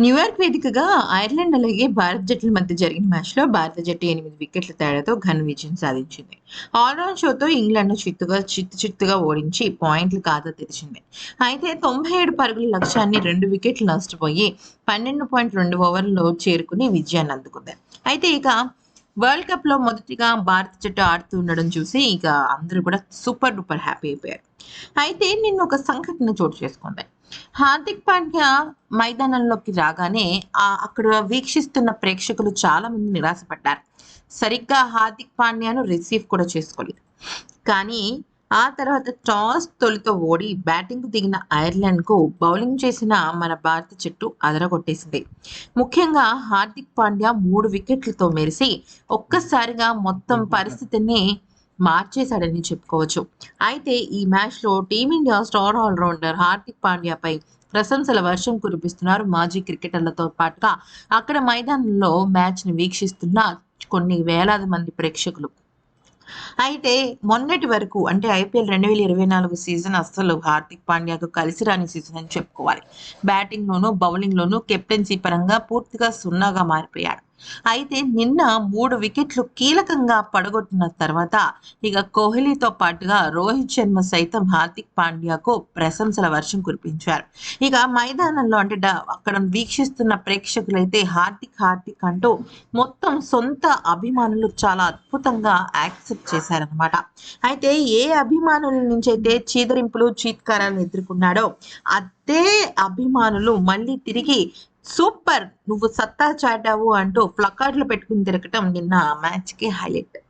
New York వేదికగా Ireland అలాగే భారత జట్ల మధ్య జరిగిన మ్యాచ్లో భారత జట్టు ఎనిమిది వికెట్ల తేడాతో ఘన విజయం సాధించింది. ఆల్రౌండ్ షోతో ఇంగ్లాండ్ను చిత్తుగా చిత్తు చిత్తుగా ఓడించి పాయింట్లు ఖాతా తెరిచింది. అయితే తొంభై ఏడు పరుగుల లక్ష్యాన్ని రెండు వికెట్లు నష్టపోయి పన్నెండు పాయింట్ రెండు ఓవర్లలో చేరుకుని విజయాన్ని అందుకుంది. అయితే ఇక వరల్డ్ కప్లో మొదటిగా భారత జట్టు ఆడుతూ ఉండడం చూసి ఇక అందరూ కూడా సూపర్ డూపర్ హ్యాపీ అయిపోయారు. అయితే నిన్న ఒక సంఘటన చోటు చేసుకుంది. హార్దిక్ పాండ్యా మైదానంలోకి రాగానే ఆ అక్కడ వీక్షిస్తున్న ప్రేక్షకులు చాలా మంది నిరాశపడ్డారు. సరిగ్గా హార్దిక్ పాండ్యాను రిసీవ్ కూడా చేసుకోలేదు. కానీ ఆ తర్వాత టాస్ తొలితో ఓడి బ్యాటింగ్ దిగిన ఐర్లాండ్కు బౌలింగ్ చేసిన మన భారత జట్టు అదరగొట్టేసింది. ముఖ్యంగా హార్దిక్ పాండ్యా మూడు వికెట్లతో మెరిసి ఒక్కసారిగా మొత్తం పరిస్థితిని మార్చేశాడని చెప్పుకోవచ్చు. అయితే ఈ మ్యాచ్లో team India star allrounder Hardik పాండ్యాపై ప్రశంసల వర్షం కురిపిస్తున్నారు మాజీ క్రికెటర్లతో పాటుగా. అక్కడ మైదానంలో మ్యాచ్ని వీక్షిస్తున్న కొన్ని వేలాది మంది ప్రేక్షకులు. అయితే మొన్నటి వరకు అంటే ఐపీఎల్ రెండు వేల ఇరవై నాలుగు సీజన్ అస్సలు హార్దిక్ పాండ్యాకు కలిసి రాని సీజన్ అని చెప్పుకోవాలి. బ్యాటింగ్ బౌలింగ్లోనూ బౌలింగ్ కెప్టెన్సీ పరంగా పూర్తిగా సున్నాగా మారిపోయాడు. అయితే నిన్న మూడు వికెట్లు కీలకంగా పడగొట్టిన తర్వాత ఇక కోహ్లీతో పాటుగా రోహిత్ శర్మ సైతం హార్దిక్ పాండ్యాకు ప్రశంసల వర్షం కురిపించారు. ఇక మైదానంలో అంటే అక్కడ వీక్షిస్తున్న ప్రేక్షకులైతే హార్దిక్ హార్దిక్ అంటూ మొత్తం సొంత అభిమానులు చాలా అద్భుతంగా యాక్సెప్ట్ చేశారనమాట అయితే ఏ అభిమానుల నుంచి అయితే చీదరింపులు చీత్కారాలు ఎదుర్కొన్నాడో అదే అభిమానులు మళ్ళీ తిరిగి సూపర్ నువ్వు సత్తా చాటావు అంటూ ప్లకార్డులు పెట్టుకుని తిరగటం నిన్న మ్యాచ్కి హైలైట్.